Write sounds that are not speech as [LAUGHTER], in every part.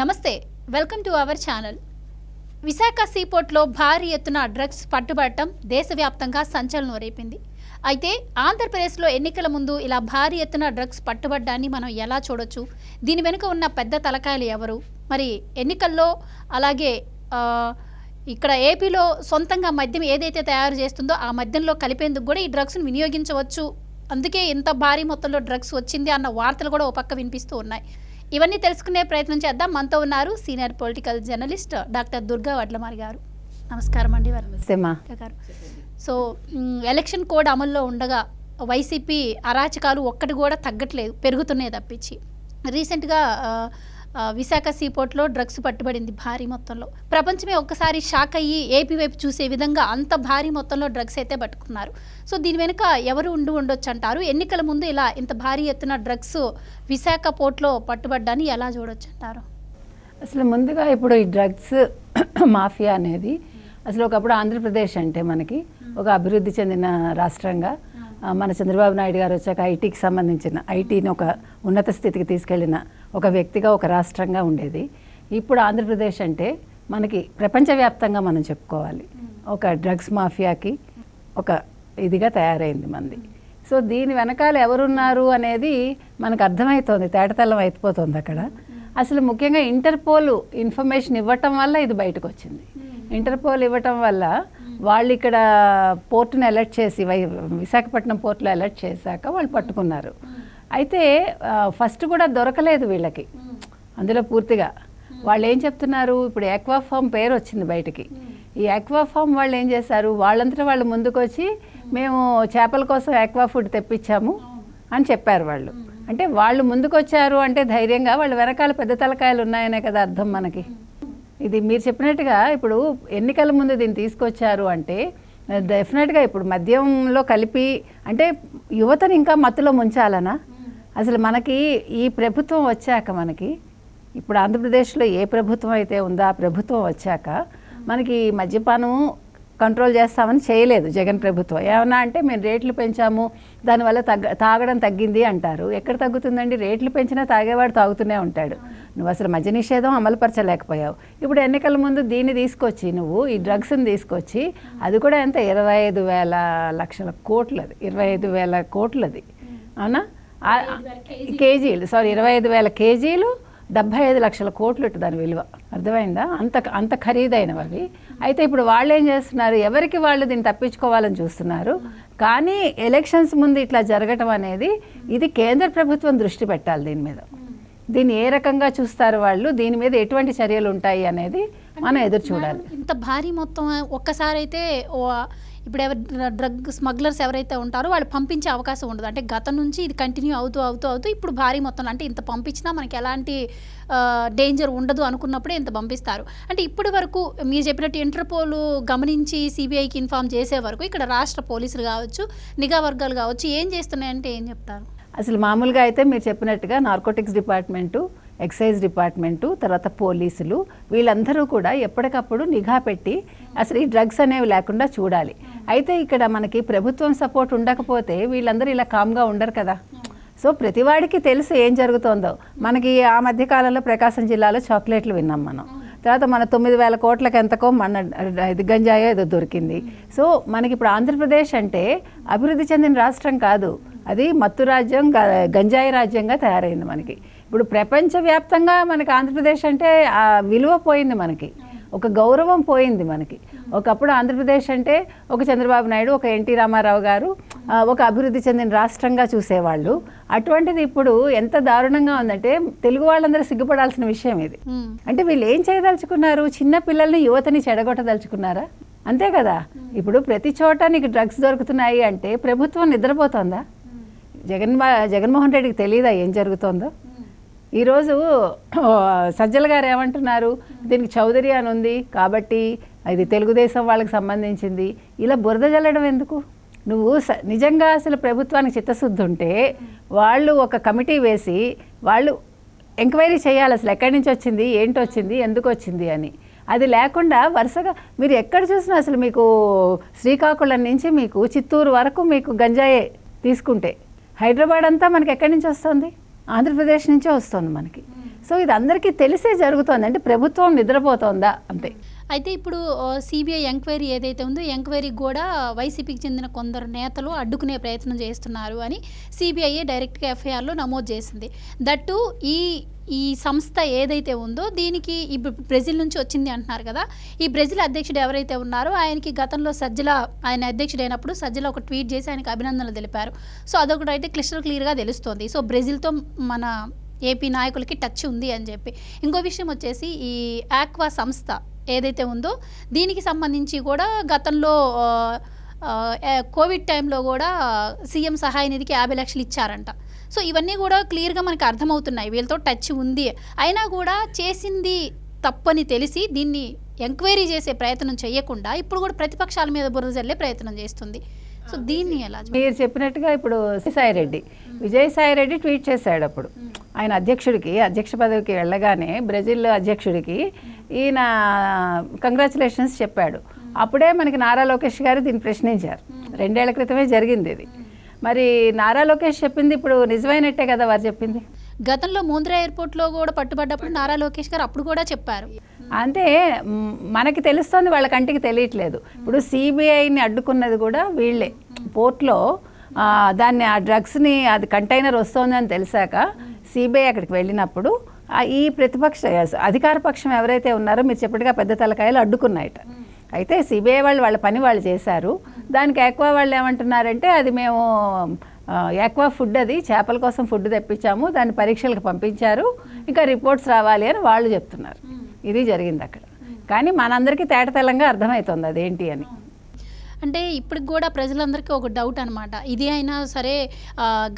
నమస్తే welcome to our channel. Visakha సీపోర్ట్లో భారీ ఎత్తున డ్రగ్స్ పట్టుబడటం దేశవ్యాప్తంగా సంచలనం రేపింది. అయితే ఆంధ్రప్రదేశ్లో ఎన్నికల ముందు ఇలా భారీ ఎత్తున డ్రగ్స్ పట్టుబడ్డాన్ని మనం ఎలా చూడొచ్చు? దీని వెనుక ఉన్న పెద్ద తలకాయలు ఎవరు? మరి ఎన్నికల్లో అలాగే ఇక్కడ ఏపీలో సొంతంగా మద్యం ఏదైతే తయారు చేస్తుందో ఆ మద్యంలో కలిపేందుకు కూడా ఈ డ్రగ్స్ను వినియోగించవచ్చు. అందుకే ఇంత భారీ మొత్తంలో డ్రగ్స్ వచ్చింది అన్న వార్తలు కూడా ఓ పక్క వినిపిస్తూ ఉన్నాయి. ఇవన్నీ తెలుసుకునే ప్రయత్నం చేద్దాం. మనతో ఉన్నారు senior political journalist doctor Durga Vadlamari garu. నమస్కారం అండి గారు. సో ఎలక్షన్ కోడ్ అమల్లో ఉండగా వైసీపీ అరాచకాలు ఒక్కటి కూడా తగ్గట్లేదు పెరుగుతున్నాయి తప్పించి. రీసెంట్గా విశాఖ సీపోర్ట్లో డ్రగ్స్ పట్టుబడింది భారీ మొత్తంలో. ప్రపంచమే ఒక్కసారి షాక్ అయ్యి ఏపీ వైపు చూసే విధంగా అంత భారీ మొత్తంలో డ్రగ్స్ అయితే పట్టుకున్నారు. సో దీని వెనుక ఎవరు ఉండి ఉండొచ్చు అంటారు ఎన్నికల ముందు ఇలా ఇంత భారీ ఎత్తున డ్రగ్స్ విశాఖ పోర్ట్లో పట్టుబడ్డాన్ని ఎలా చూడొచ్చు అంటారు అసలు ముందుగా ఇప్పుడు ఈ డ్రగ్స్ [CLEARS THROAT] మాఫియా అనేది అసలు ఒకప్పుడు ఆంధ్రప్రదేశ్ అంటే మనకి ఒక అభివృద్ధి చెందిన రాష్ట్రంగా మన చంద్రబాబు నాయుడు గారు వచ్చాక ఐటీకి సంబంధించిన ఐటీని ఒక ఉన్నత స్థితికి తీసుకెళ్ళిన ఒక వ్యక్తిగా ఒక రాష్ట్రంగా ఉండేది. ఇప్పుడు ఆంధ్రప్రదేశ్ అంటే మనకి ప్రపంచవ్యాప్తంగా మనం చెప్పుకోవాలి. ఒక డ్రగ్స్ మాఫియాకి ఒక ఇదిగా తయారైంది మంది. సో దీని వెనకాల ఎవరున్నారు అనేది మనకు అర్థమవుతోంది తేటతెల్లం అయిపోతుంది అక్కడ. అసలు ముఖ్యంగా ఇంటర్పోల్ ఇన్ఫర్మేషన్ ఇవ్వటం వల్ల ఇది బయటకు వచ్చింది ఇంటర్పోల్ ఇవ్వటం వల్ల వాళ్ళు ఇక్కడ పోర్టును అలర్ట్ చేసి వై విశాఖపట్నం పోర్టులో అలర్ట్ చేశాక వాళ్ళు పట్టుకున్నారు. అయితే ఫస్ట్ కూడా దొరకలేదు వీళ్ళకి. అందులో పూర్తిగా. వాళ్ళు ఏం చెప్తున్నారు? ఇప్పుడు ఎక్వాఫామ్ పేరు వచ్చింది బయటికి. ఈ ఎక్వాఫామ్ వాళ్ళు ఏం చేశారు? వాళ్ళంతటా వాళ్ళు ముందుకొచ్చి మేము చేపల కోసం ఆక్వా ఫుడ్ తెప్పించాము అని చెప్పారు వాళ్ళు. అంటే వాళ్ళు ముందుకొచ్చారు అంటే ధైర్యంగా వాళ్ళు వెనకాల పెద్ద తలకాయలు ఉన్నాయనే కదా అర్థం మనకి. ఇది మీరు చెప్పినట్టుగా ఇప్పుడు ఎన్నికల ముందు దీన్ని తీసుకొచ్చారు అంటే డెఫినెట్గా ఇప్పుడు మద్యంలో కలిపి అంటే యువతను ఇంకా మత్తులో ముంచాలనా? అసలు మనకి ఈ ప్రభుత్వం వచ్చాక మనకి ఇప్పుడు ఆంధ్రప్రదేశ్లో ఏ ప్రభుత్వం అయితే ఉందో ఆ ప్రభుత్వం వచ్చాక మనకి మద్యపానం కంట్రోల్ చేస్తామని చేయలేదు జగన్ ప్రభుత్వం. ఏమన్నా అంటే మేము రేట్లు పెంచాము దానివల్ల తగ్గ తాగడం తగ్గింది అంటారు. ఎక్కడ తగ్గుతుందండి? రేట్లు పెంచినా తాగేవాడు తాగుతూనే ఉంటాడు. నువ్వు అసలు మద్య నిషేధం అమలుపరచలేకపోయావు. ఇప్పుడు ఎన్నికల ముందు దీన్ని తీసుకొచ్చి నువ్వు ఈ డ్రగ్స్ని తీసుకొచ్చి అది కూడా ఎంత? ఇరవై ఐదు వేల లక్షల కోట్లది. ఇరవై ఐదు వేల కోట్లది. అవునా? కేజీలు. సారీ ఇరవై ఐదు వేల కేజీలు డెబ్బై ఐదు లక్షల కోట్లు దాని విలువ. అర్థమైందా? అంత అంత ఖరీదైనవి అవి. అయితే ఇప్పుడు వాళ్ళు ఏం చేస్తున్నారు? ఎవరికి వాళ్ళు దీన్ని తప్పించుకోవాలని చూస్తున్నారు? కానీ ఎలక్షన్స్ ముందు ఇట్లా జరగటం అనేది ఇది కేంద్ర ప్రభుత్వం దృష్టి పెట్టాలి దీని మీద. దీన్ని ఏ రకంగా చూస్తారు వాళ్ళు? దీని మీద ఎటువంటి చర్యలు ఉంటాయి అనేది మనం ఎదురు చూడాలి. ఇంత భారీ మొత్తం ఒక్కసారి అయితే ఓ- ఇప్పుడు ఎవరు డ్రగ్ స్మగ్లర్స్ ఎవరైతే ఉంటారో వాళ్ళు పంపించే అవకాశం ఉండదు. అంటే గతం నుంచి ఇది కంటిన్యూ అవుతూ అవుతూ అవుతూ ఇప్పుడు భారీ మొత్తంలో అంటే ఇంత పంపించినా మనకి ఎలాంటి డేంజర్ ఉండదు అనుకున్నప్పుడే ఇంత పంపిస్తారు. అంటే ఇప్పటి వరకు మీరు చెప్పినట్టు ఇంటర్పోల్ గమనించి సిబిఐకి ఇన్ఫామ్ చేసే వరకు ఇక్కడ రాష్ట్ర పోలీసులు కావచ్చు నిఘా వర్గాలు కావచ్చు ఏం చేస్తున్నాయంటే ఏం చెప్తారు? అసలు మామూలుగా అయితే మీరు చెప్పినట్టుగా నార్కోటిక్స్ డిపార్ట్మెంటు ఎక్సైజ్ డిపార్ట్మెంటు తర్వాత పోలీసులు వీళ్ళందరూ కూడా ఎప్పటికప్పుడు నిఘా పెట్టి అసలు ఈ డ్రగ్స్ అనేవి లేకుండా చూడాలి. అయితే ఇక్కడ మనకి ప్రభుత్వం సపోర్ట్ ఉండకపోతే వీళ్ళందరూ ఇలా కామ్గా ఉండరు కదా. సో ప్రతివాడికి తెలుసు ఏం జరుగుతోందో. మనకి ఆ మధ్య కాలంలో ప్రకాశం జిల్లాలో చాక్లెట్లు విన్నాం మనం. తర్వాత మన తొమ్మిది వేల కోట్లకు ఎంతకో మన ఇది గంజాయో ఏదో దొరికింది. సో మనకి ఇప్పుడు ఆంధ్రప్రదేశ్ అంటే అభివృద్ధి చెందిన రాష్ట్రం కాదు. అది మత్తు రాజ్యం గంజాయి రాజ్యంగా తయారైంది మనకి. ఇప్పుడు ప్రపంచవ్యాప్తంగా మనకి ఆంధ్రప్రదేశ్ అంటే విలువ పోయింది మనకి. ఒక గౌరవం పోయింది మనకి. ఒకప్పుడు ఆంధ్రప్రదేశ్ అంటే ఒక చంద్రబాబు నాయుడు ఒక ఎన్టీ రామారావు గారు ఒక అభివృద్ధి చెందిన రాష్ట్రంగా చూసేవాళ్ళు. అటువంటిది ఇప్పుడు ఎంత దారుణంగా ఉందంటే తెలుగు వాళ్ళందరూ సిగ్గుపడాల్సిన విషయం ఇది. అంటే వీళ్ళు ఏం చేయదలుచుకున్నారు? చిన్న పిల్లల్ని యువతని చెడగొట్టదలుచుకున్నారా? అంతే కదా. ఇప్పుడు ప్రతి చోట నీకు డ్రగ్స్ దొరుకుతున్నాయి అంటే ప్రభుత్వం నిద్రపోతుందా? జగన్ జగన్మోహన్ రెడ్డికి తెలియదా ఏం జరుగుతోందో? ఈరోజు సజ్జల గారు ఏమంటున్నారు? దీనికి చౌదరి అని ఉంది కాబట్టి ఇది తెలుగుదేశం వాళ్ళకి సంబంధించింది. ఇలా బురద జల్లడం ఎందుకు? నువ్వు స- నిజంగా అసలు ప్రభుత్వానికి చిత్తశుద్ధి ఉంటే వాళ్ళు ఒక కమిటీ వేసి వాళ్ళు ఎంక్వైరీ చేయాలి అసలు ఎక్కడి నుంచి వచ్చింది ఏంటి వచ్చింది ఎందుకు వచ్చింది అని. అది లేకుండా వరుసగా మీరు ఎక్కడ చూసినా అసలు మీకు శ్రీకాకుళం నుంచి మీకు చిత్తూరు వరకు మీకు గంజాయే తీసుకుంటే. హైదరాబాద్ అంతా మనకి ఎక్కడి నుంచి వస్తుంది? ఆంధ్రప్రదేశ్ నుంచే వస్తుంది మనకి. సో ఇది అందరికీ తెలిసే జరుగుతుంది. అంటే ప్రభుత్వం నిద్రపోతోందా? అంతే. అయితే ఇప్పుడు సిబిఐ ఎంక్వైరీ ఏదైతే ఉందో ఎంక్వైరీ కూడా వైసీపీకి చెందిన కొందరు నేతలు అడ్డుకునే ప్రయత్నం చేస్తున్నారు అని సిబిఐ డైరెక్ట్గా ఎఫ్ఐఆర్లో నమోదు చేసింది. దట్టు ఈ ఈ సంస్థ ఏదైతే ఉందో దీనికి ఈ బ్రెజిల్ నుంచి వచ్చింది అంటున్నారు కదా ఈ బ్రెజిల్ అధ్యక్షుడు ఎవరైతే ఉన్నారో ఆయనకి గతంలో సజ్జల ఆయన అధ్యక్షుడైనప్పుడు సజ్జల ఒక ట్వీట్ చేసి ఆయనకి అభినందనలు తెలిపారు. సో అదొకటి అయితే క్లిస్టర్ క్లియర్గా తెలుస్తోంది. సో బ్రెజిల్తో మన ఏపీ నాయకులకి టచ్ ఉంది అని చెప్పి. ఇంకో విషయం వచ్చేసి ఈ ఆక్వా సంస్థ ఏదైతే ఉందో దీనికి సంబంధించి కూడా గతంలో కోవిడ్ టైంలో కూడా సీఎం సహాయ నిధికి యాభై లక్షలు ఇచ్చారంట. సో ఇవన్నీ కూడా క్లియర్గా మనకు అర్థమవుతున్నాయి. వీళ్ళతో టచ్ ఉంది. అయినా కూడా చేసింది తప్పని తెలిసి దీన్ని ఎంక్వైరీ చేసే ప్రయత్నం చేయకుండా ఇప్పుడు కూడా ప్రతిపక్షాల మీద బురద జల్లే ప్రయత్నం చేస్తుంది. సో దీన్ని ఎలా మీరు చెప్పినట్టుగా ఇప్పుడు విజయసాయి రెడ్డి. విజయసాయి రెడ్డి ట్వీట్ చేశాడు అప్పుడు. ఆయన అధ్యక్షుడికి అధ్యక్ష పదవికి వెళ్ళగానే బ్రెజిల్ అధ్యక్షుడికి ఈయన కంగ్రాచులేషన్స్ చెప్పాడు. అప్పుడే మనకి నారా లోకేష్ గారు దీన్ని ప్రశ్నించారు. రెండేళ్ళ క్రితమే జరిగింది ఇది. మరి నారా లోకేష్ చెప్పింది ఇప్పుడు నిజమైనట్టే కదా వారు చెప్పింది? గతంలో ముంద్రా ఎయిర్పోర్ట్లో కూడా పట్టుబడ్డప్పుడు నారా లోకేష్ గారు అప్పుడు కూడా చెప్పారు. అంటే మనకి తెలుస్తుంది వాళ్ళ కంటికి తెలియట్లేదు. ఇప్పుడు సిబిఐని అడ్డుకున్నది కూడా వీళ్ళే. పోర్ట్లో దాన్ని ఆ డ్రగ్స్ని అది కంటైనర్ వస్తోందని తెలిసాక సిబిఐ అక్కడికి వెళ్ళినప్పుడు ఆ ఈ ప్రతిపక్ష అధికార పక్షం ఎవరైతే ఉన్నారో మీరు చెప్పట్టుగా పెద్ద తలకాయలు అడ్డుకున్నాయట. అయితే సిబిఐ వాళ్ళు వాళ్ళ పని వాళ్ళు చేశారు. దానికి ఎక్కువ వాళ్ళు ఏమంటున్నారంటే అది మేము ఆ, యాక్వా ఫుడ్ అది చేపల కోసం ఫుడ్ తెప్పించాము దాన్ని పరీక్షలకు పంపించారు ఇంకా రిపోర్ట్స్ రావాలి అని వాళ్ళు చెప్తున్నారు. ఇది జరిగింది అక్కడ. కానీ మనందరికీ తేటతెల్లంగా అర్థమవుతుంది అదేంటి అని. అంటే ఇప్పటికి కూడా ప్రజలందరికీ ఒక డౌట్ అనమాట ఇది అయినా సరే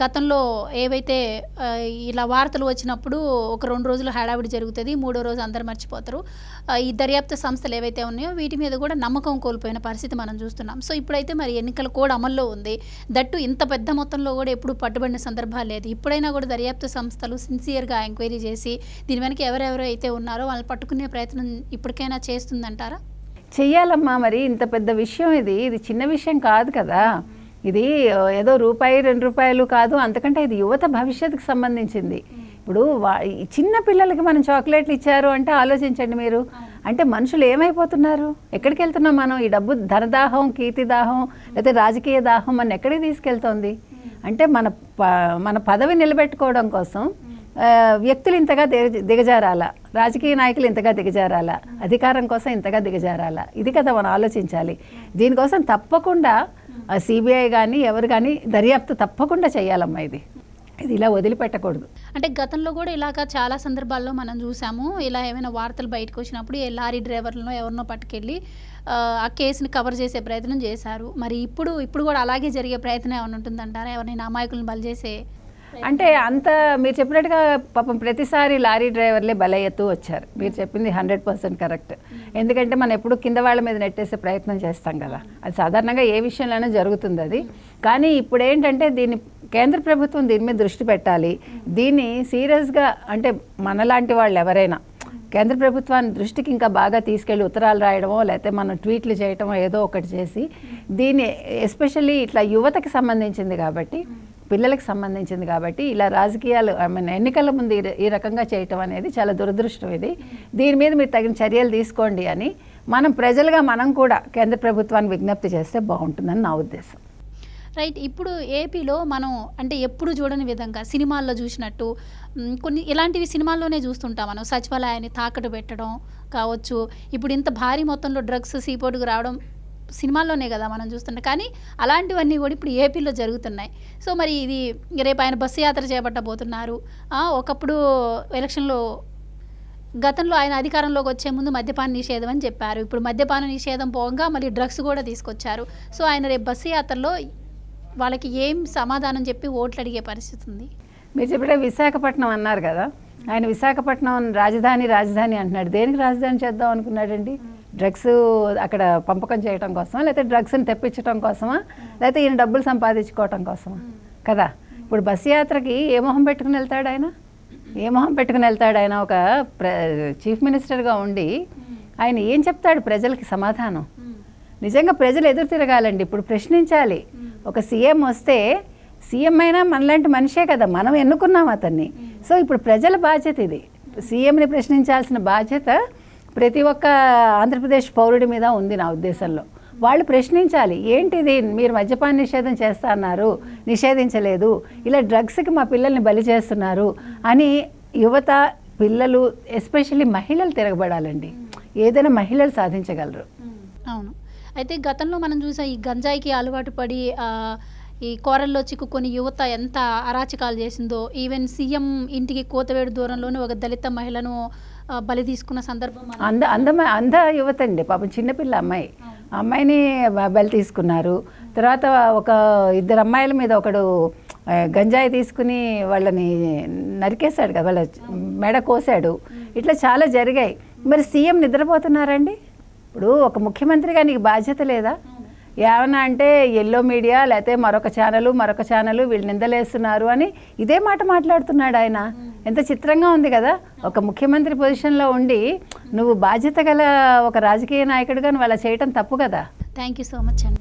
గతంలో ఏవైతే ఇలా వార్తలు వచ్చినప్పుడు ఒక రెండు రోజులు హడావిడి జరుగుతుంది మూడో రోజు అందరు మర్చిపోతారు. ఈ దర్యాప్తు సంస్థలు ఏవైతే ఉన్నాయో వీటి మీద కూడా నమ్మకం కోల్పోయిన పరిస్థితి మనం చూస్తున్నాం. సో ఇప్పుడైతే మరి ఎన్నికల కోడ్ అమల్లో ఉంది. దట్టు ఇంత పెద్ద మొత్తంలో కూడా ఎప్పుడు పట్టుబడిన సందర్భాలు లేదు. ఇప్పుడైనా కూడా దర్యాప్తు సంస్థలు సిన్సియర్గా ఎంక్వైరీ చేసి దీని వెనక ఎవరెవరు అయితే ఉన్నారో వాళ్ళని పట్టుకునే ప్రయత్నం ఇప్పటికైనా చేస్తుందంటారా? చెయ్యాలమ్మా మరి ఇంత పెద్ద విషయం ఇది. ఇది చిన్న విషయం కాదు కదా. ఇది ఏదో రూపాయి రెండు రూపాయలు కాదు. అంతకంటే ఇది యువత భవిష్యత్తుకు సంబంధించింది. ఇప్పుడు వా- చిన్న పిల్లలకి మనం చాక్లెట్లు ఇచ్చారు అంటే ఆలోచించండి మీరు. అంటే మనుషులు ఏమైపోతున్నారు? ఎక్కడికి వెళ్తున్నాం మనం? ఈ డబ్బు ధనదాహం కీర్తి దాహం లేకపోతే రాజకీయ దాహం మన ఎక్కడికి తీసుకెళ్తోంది? అంటే మన ప- మన పదవి నిలబెట్టుకోవడం కోసం వ్యక్తులు ఇంతగా దిగ దిగజారాల? రాజకీయ నాయకులు ఇంతగా దిగజారాల? అధికారం కోసం ఇంతగా దిగజారాల? ఇది కదా మనం ఆలోచించాలి. దీనికోసం తప్పకుండా సిబిఐ కానీ ఎవరు కానీ దర్యాప్తు తప్పకుండా చేయాలమ్మా ఇది. ఇది ఇలా వదిలిపెట్టకూడదు. అంటే గతంలో కూడా ఇలాగా చాలా సందర్భాల్లో మనం చూసాము. ఇలా ఏమైనా వార్తలు బయటకు వచ్చినప్పుడు ఏ లారీ డ్రైవర్లను ఎవరినో పట్టుకెళ్ళి ఆ, ఆ కేసుని కవర్ చేసే ప్రయత్నం చేశారు. మరి ఇప్పుడు ఇప్పుడు కూడా అలాగే జరిగే ప్రయత్నం ఏమైనా ఉంటుందంటారా? ఎవరినైనా అమాయకులను బలి చేసే అంటే అంత మీరు చెప్పినట్టుగా పాపం ప్రతిసారి లారీ డ్రైవర్లే బలయ్యతూ వచ్చారు. మీరు చెప్పింది హండ్రెడ్ పర్సెంట్ కరెక్ట్. ఎందుకంటే మనం ఎప్పుడు కింద వాళ్ళ మీద నెట్టేసే ప్రయత్నం చేస్తాం కదా. అది సాధారణంగా ఏ విషయంలోనే జరుగుతుంది అది. కానీ ఇప్పుడు ఏంటంటే దీన్ని కేంద్ర ప్రభుత్వం దీని మీద దృష్టి పెట్టాలి. దీన్ని సీరియస్గా అంటే మనలాంటి వాళ్ళు ఎవరైనా కేంద్ర ప్రభుత్వాన్ని దృష్టికి ఇంకా బాగా తీసుకెళ్ళి ఉత్తరాలు రాయడమో లేకపోతే మనం ట్వీట్లు చేయడమో ఏదో ఒకటి చేసి దీన్ని ఎస్పెషల్లీ ఇట్లా యువతకి సంబంధించింది కాబట్టి పిల్లలకు సంబంధించింది కాబట్టి ఇలా రాజకీయాలు ఐ మీన్ ఎన్నికల ముందు ఈ రకంగా చేయటం అనేది చాలా దురదృష్టం ఇది. దీని మీద మీరు తగిన చర్యలు తీసుకోండి అని మనం ప్రజలుగా మనం కూడా కేంద్ర ప్రభుత్వానికి విజ్ఞప్తి చేస్తే బాగుంటుందని నా ఉద్దేశం. రైట్ ఇప్పుడు ఏపీలో మనం అంటే ఎప్పుడు చూడని విధంగా సినిమాల్లో చూసినట్టు కొన్ని ఇలాంటివి సినిమాల్లోనే చూస్తుంటాం మనం. సచివాలయాన్ని తాకట్టు పెట్టడం కావచ్చు. ఇప్పుడు ఇంత భారీ మొత్తంలో డ్రగ్స్ సీపోర్టుకు రావడం సినిమాల్లోనే కదా మనం చూస్తున్నాం కానీ అలాంటివన్నీ కూడా ఇప్పుడు ఏపీలో జరుగుతున్నాయి. సో మరి ఇది రేపు ఆయన బస్సు యాత్ర చేపట్టబోతున్నారు. ఒకప్పుడు ఎలక్షన్లో గతంలో ఆయన అధికారంలోకి వచ్చే ముందు మద్యపాన నిషేధం అని చెప్పారు. ఇప్పుడు మద్యపాన నిషేధం పోగా మళ్ళీ డ్రగ్స్ కూడా తీసుకొచ్చారు. సో ఆయన రేపు బస్సు యాత్రలో వాళ్ళకి ఏం సమాధానం చెప్పి ఓట్లు అడిగే పరిస్థితి ఉంది? మీరు చెప్పే విశాఖపట్నం అన్నారు కదా. ఆయన విశాఖపట్నం రాజధాని రాజధాని అంటున్నాడు. దేనికి రాజధాని చేద్దాం అనుకున్నాడండి? డ్రగ్స్ అక్కడ పంపకం చేయడం కోసమా? లేకపోతే డ్రగ్స్ని తెప్పించడం కోసమా? లేకపోతే ఈయన డబ్బులు సంపాదించుకోవటం కోసమా? కదా? ఇప్పుడు బస్సు యాత్రకి ఏ మొహం పెట్టుకుని వెళ్తాడు ఆయన? ఏ మొహం పెట్టుకుని వెళ్తాడు ఆయన? ఒక ప్ర చీఫ్ మినిస్టర్గా ఉండి ఆయన ఏం చెప్తాడు ప్రజలకి సమాధానం? నిజంగా ప్రజలు ఎదురు తిరగాలండి. ఇప్పుడు ప్రశ్నించాలి. ఒక సీఎం వస్తే సీఎం అయినా మనలాంటి మనిషే కదా. మనం ఎన్నుకున్నాం అతన్ని. సో ఇప్పుడు ప్రజల బాధ్యత ఇది. సీఎంని ప్రశ్నించాల్సిన బాధ్యత ప్రతి ఒక్క ఆంధ్రప్రదేశ్ పౌరుడి మీద ఉంది నా ఉద్దేశంలో. వాళ్ళు ప్రశ్నించాలి ఏంటిది మీరు మద్యపాన నిషేధం చేస్తా అన్నారు నిషేధించలేదు ఇలా డ్రగ్స్కి మా పిల్లల్ని బలి చేస్తున్నారు అని యువత పిల్లలు ఎస్పెషల్లీ మహిళలు తిరగబడాలండి. ఏదైనా మహిళలు సాధించగలరు. అవును. అయితే గతంలో మనం చూసాం ఈ గంజాయికి అలవాటు పడి ఈ కోరల్లో చిక్కుకొని యువత ఎంత అరాచకాలు చేసిందో ఈవెన్ సీఎం ఇంటికి కోతవేడు దూరంలోనే ఒక దళిత మహిళను బలి తీసుకున్న సందర్భం అంద అందమ అంధ యువత అండి పాపం చిన్నపిల్ల అమ్మాయి. అమ్మాయిని బలి తీసుకున్నారు. తర్వాత ఒక ఇద్దరు అమ్మాయిల మీద ఒకడు గంజాయి తీసుకుని వాళ్ళని నరికేశాడు కదా వాళ్ళ మెడ కోసాడు. ఇట్లా చాలా జరిగాయి. మరి సీఎం నిద్రపోతున్నారండి? ఇప్పుడు ఒక ముఖ్యమంత్రిగా నీకు బాధ్యత లేదా? ఏమన్నా అంటే ఎల్లో మీడియా లేకపోతే మరొక ఛానల్ మరొక ఛానల్ వీళ్ళు నిందలేస్తున్నారు అని ఇదే మాట మాట్లాడుతున్నాడు ఆయన. ఎంత చిత్రంగా ఉంది కదా. ఒక ముఖ్యమంత్రి పొజిషన్లో ఉండి నువ్వు బాధ్యత గల ఒక రాజకీయ నాయకుడిగా నువ్వు అలా చేయటం తప్పు కదా. థ్యాంక్ యూ సో మచ్ అండి